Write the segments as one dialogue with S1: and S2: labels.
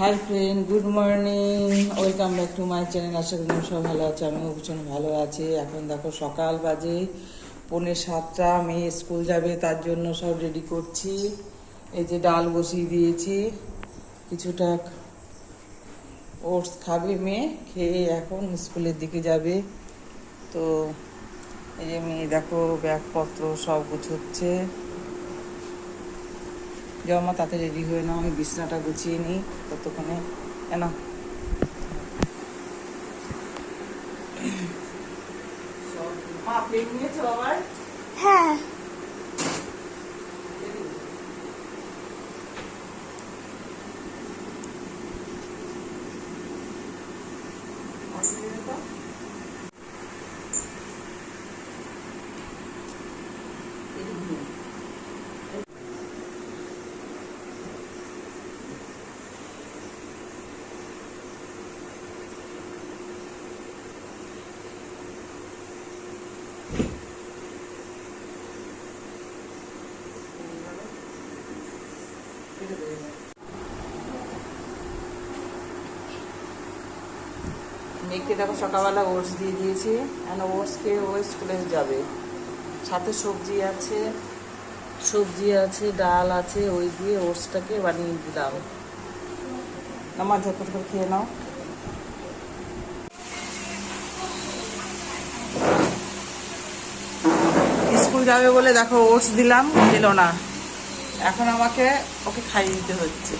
S1: Hi friend good morning. Welcome back to my channel. আশা করি সব ভালো আছে, আমিও ভীষণ ভালো আছি। এখন দেখো সকাল বাজে, পৌনে সাতটা, মেয়ে স্কুল যাবে, তার জন্য সব রেডি করছি। এই যে ডাল বসিয়ে দিয়েছি, কিছুটা ওটস খাবে মেয়ে, খেয়ে এখন স্কুলের দিকে যাবে। তো এই যে মেয়ে দেখো ব্যাগপত্র সব গুছোচ্ছে। জমা তাতে রেডি হয়ে নাও আমি বিছনাটা গুছিয়ে নিই ততক্ষণে কেন মা নিয়েছো মেয়েকে দেখো সকালবেলা ওটস দিয়ে দিয়েছি। এখন ওটস খেয়ে ও স্কুলে যাবে। সাথে সবজি আছে সবজি আছে ডাল আছে ওই দিয়ে ওটসটাকে বানিয়ে দিলাম। আমার ঝটপট করে খেয়ে নাও। স্কুল যাবে বলে দেখো ওটস দিলাম দিল না। এখন আমাকে ওকে খাইয়ে দিতে হচ্ছে।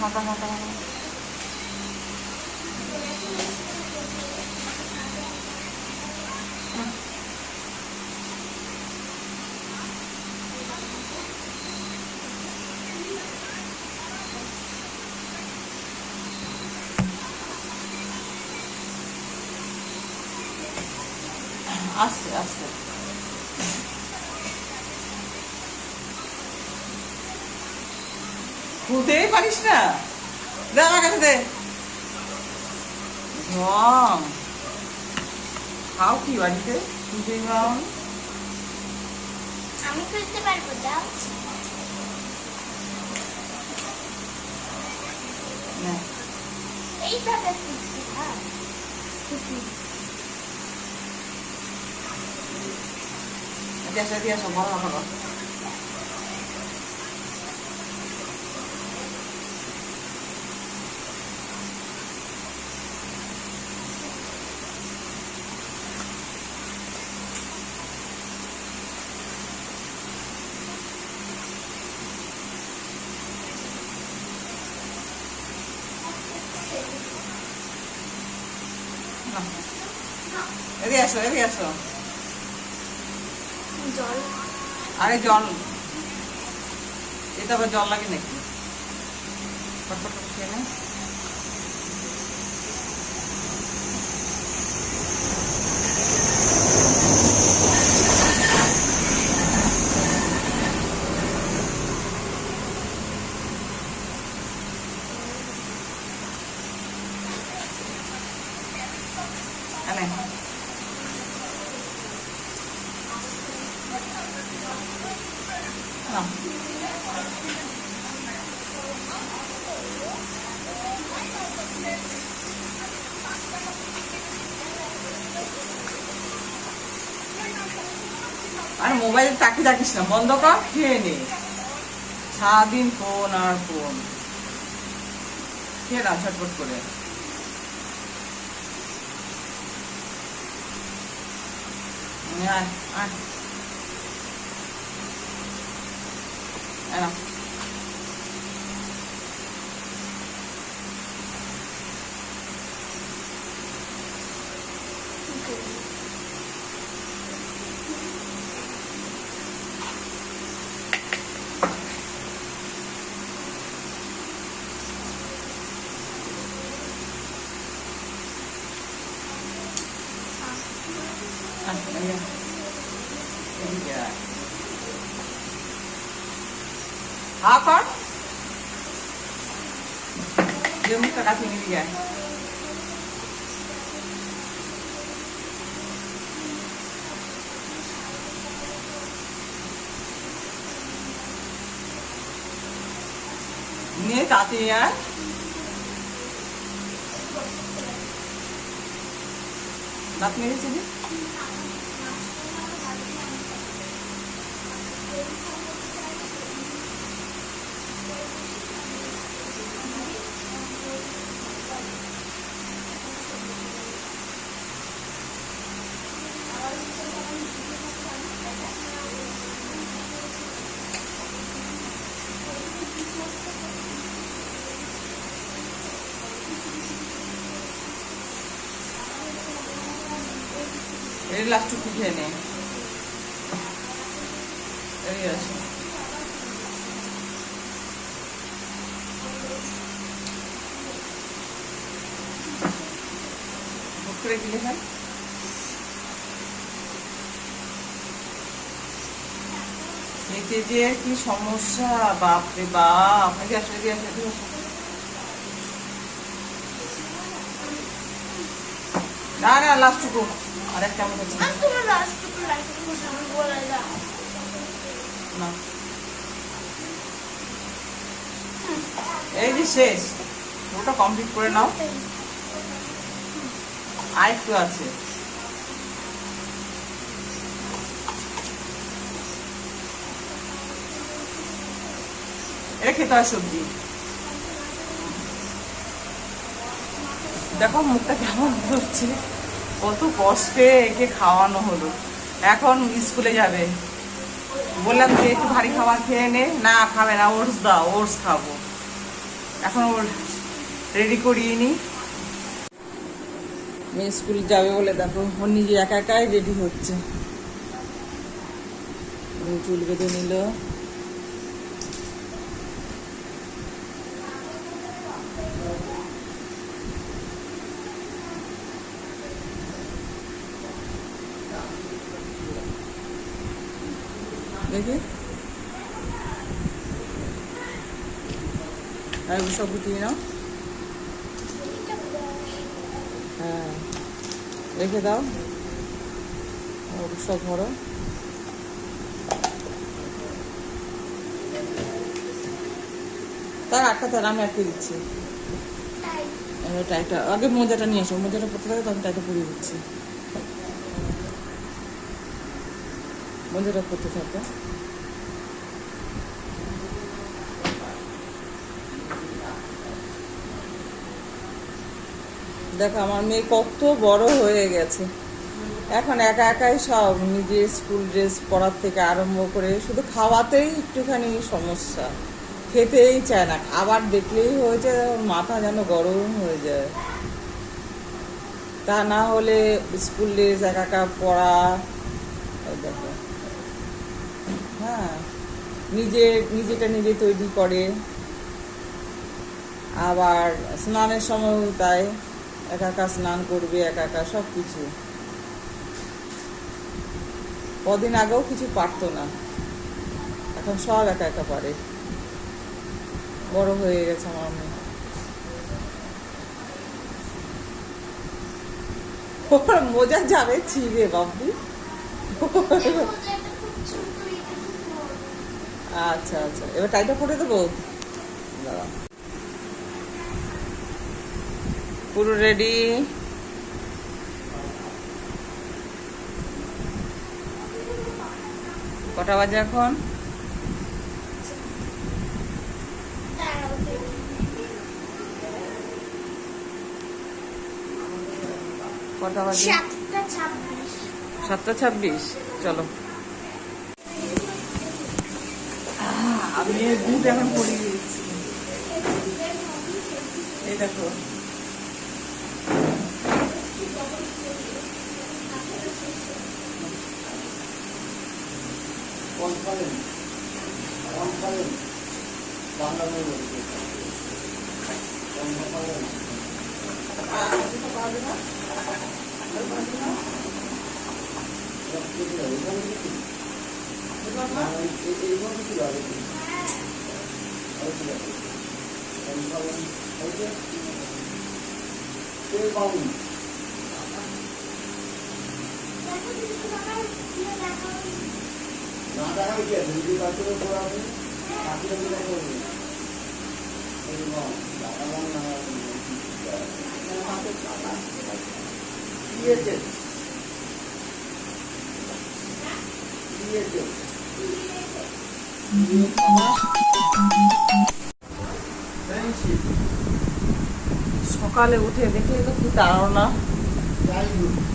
S1: হাঁটা, হাঁটা। আস্তে আস্তে খুলতেই পারিস না? দে আমার কাছে দে। ঢং। খাও কি বাড়িতে? পারো না?
S2: আমি খুলতে পারব দাও।
S1: নে।
S2: এইভাবে খুলছি হ্যাঁ।
S1: ya se dio su monólogo. No. Es eso,
S2: eso.
S1: আরে জল। এটা আবার জল লাগে নাকি? ফটফট খেয়ে মোবাইল তাকে থাকিস না। বন্ধ কর, খেয়ে নে। সারাদিন ফোন আর ফোন। খেয়ে না ছটফট করে। আয় আয়। আয় নাও। আয়, এই যে। এদিকে আয়। হা কর যে মুখটা কাছে নিয়ে যায় নিয়ে তাতে আর দাঁত মেরেছিলি এই লাস্ট টুকু খেয়ে নে এতে যে কি সমস্যা? বাপরে বাপ। আপনাকে আসলে দিয়ে আসলে না না লাস্ট টুকু। আর একটা আমার কাছে না। এই যে শেষ ওটা কমপ্লিট করে নাও। আর একটু আছে। এটা খেতে হয় সবজি। দেখো মুখটা কেমন ধরছে কত কষ্টে একে খাওয়ানো হলো। এখন স্কুলে যাবে। বললাম যে, একটু ভারী খাবার খেয়ে নে। না, খাবে না, ওটস দাও, ওটস খাব। এখন ওর রেডি করিয়ে নি। মেয়ে স্কুল যাবে বলে দেখো ওর নিজে একা একাই রেডি হচ্ছে। চুল বেঁধে নিল। দেখি। আর সব গুটিয়ে নাও। হ্যাঁ রেখে দাও। সব ভরো তার আটটা তার আমি আটকে দিচ্ছি। এবার টাইটা আগে মোজাটা নিয়ে আসো মোজাটা পড়তে থাকে তখন টাইটা পরিয়ে দিচ্ছি। মোজাটা করতে থাকে দেখো, আমার মেয়ে কত বড় হয়ে গেছে। এখন একা একাই সব নিজের স্কুল ড্রেস পরার থেকে আরম্ভ করে শুধু খাওয়াতেই একটুখানি সমস্যা। খেতেই চায় না, খাবার দেখলেই হয়েছে মাথা যেন গরম হয়ে যায়। তা না হলে স্কুল ড্রেস একা একা পড়া দেখো। হ্যাঁ নিজে নিজেটা নিজে তৈরি করে। আবার স্নানের সময়ও তাই একা একা স্নান করবে একা একা সব কিছু কদিন আগেও কিছু পারতো না। এখন সব একা একা পারে। বড় হয়ে গেছে আমার মেয়ে মজা যাবে ছিঁড়ে বাবু
S2: ওদের একটা খুব ছোট এটা খুব
S1: আচ্ছা আচ্ছা। এবার টাইটা পরে দেবো। পুরো রেডি কটা বাজে এখন? কটা বাজে?
S2: সাতটা ছাব্বিশ।
S1: চলো। আহ, দুধ এখন পরিয়ে দিচ্ছি। এই দেখো।
S3: বাংলা বই বলছে কনফারেন্স এইভাবে কি লাগে কনফারেন্স হয়েছে কে পাউনি
S2: দেখো দিদি তোমার দিয়ে দেখো
S3: না কি আছে
S1: সকালে উঠে দেখে তো কি তাড়না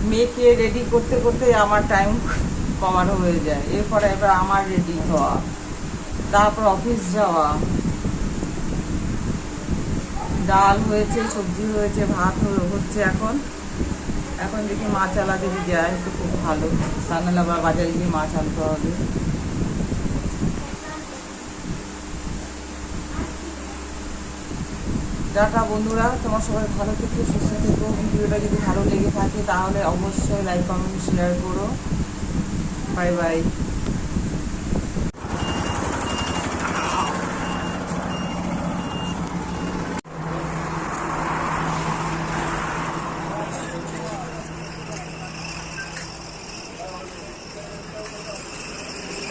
S1: মেয়েকে রেডি করতে করতে আমার টাইম কমানো হয়ে যায়। এরপরে এবার আমার রেডি হওয়া। তারপর অফিস যাওয়া। ডাল হয়েছে, সবজি হয়েছে, ভাত হচ্ছে এখন। এখন দেখি মাছ আলা যদি যায়, তো খুব ভালো। সানালে আবার বাজারে গিয়ে মাছ আনতে হবে। টাটা বন্ধুরা, তোমার সবাই ভালো থেকো, সুস্থ থেকো। ভিডিওটা যদি ভালো লেগে থাকে, তাহলে অবশ্যই লাইক কমেন্ট শেয়ার করো। Bye bye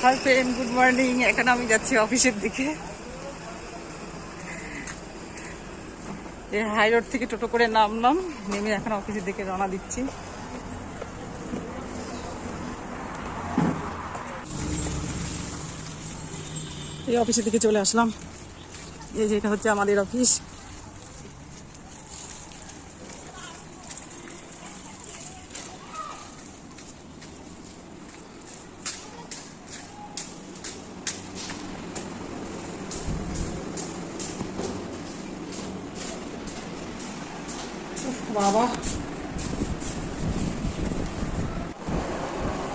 S1: hi friend good morning এখন আমি যাচ্ছি অফিসের দিকে। এই হাই রোড থেকে টোটো করে নামলাম, নেমে এখন অফিসের দিকে রওনা দিচ্ছি। এই অফিসের দিকে চলে আসলাম। এই যে এটা হচ্ছে আমাদের অফিস বাবা।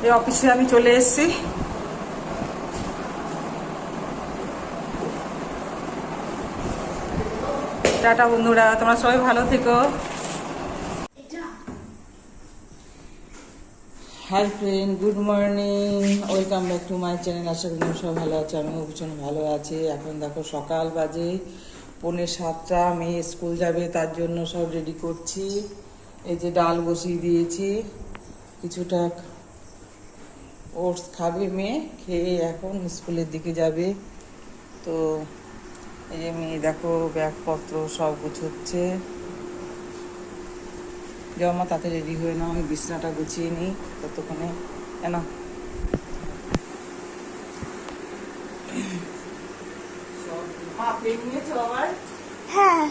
S1: এই অফিসে আমি চলে এসেছি। টাটা বন্ধুরা, তোমরা সবাই ভালো থেকো। Hi friend, good morning. Welcome back to my channel. আশা করি সবাই ভালো আছো, আমিও ভীষণ ভালো আছি। এখন দেখো সকাল বাজে। পৌনে সাতটা, মেয়ে স্কুল যাবে, তার জন্য সব রেডি করছি। এই যে ডাল বসিয়ে দিয়েছি, কিছুটা ওটস খাবে মেয়ে, খেয়ে এখন স্কুলের দিকে যাবে। তো এই যে মেয়ে দেখো, ব্যাগপত্র সব গুছোচ্ছে। জামা তাতে রেডি হয়ে নাও, আমি বিছনাটা গুছিয়ে নিই, ততক্ষণে। কেন পেন নিয়েছো আবার
S2: হ্যাঁ।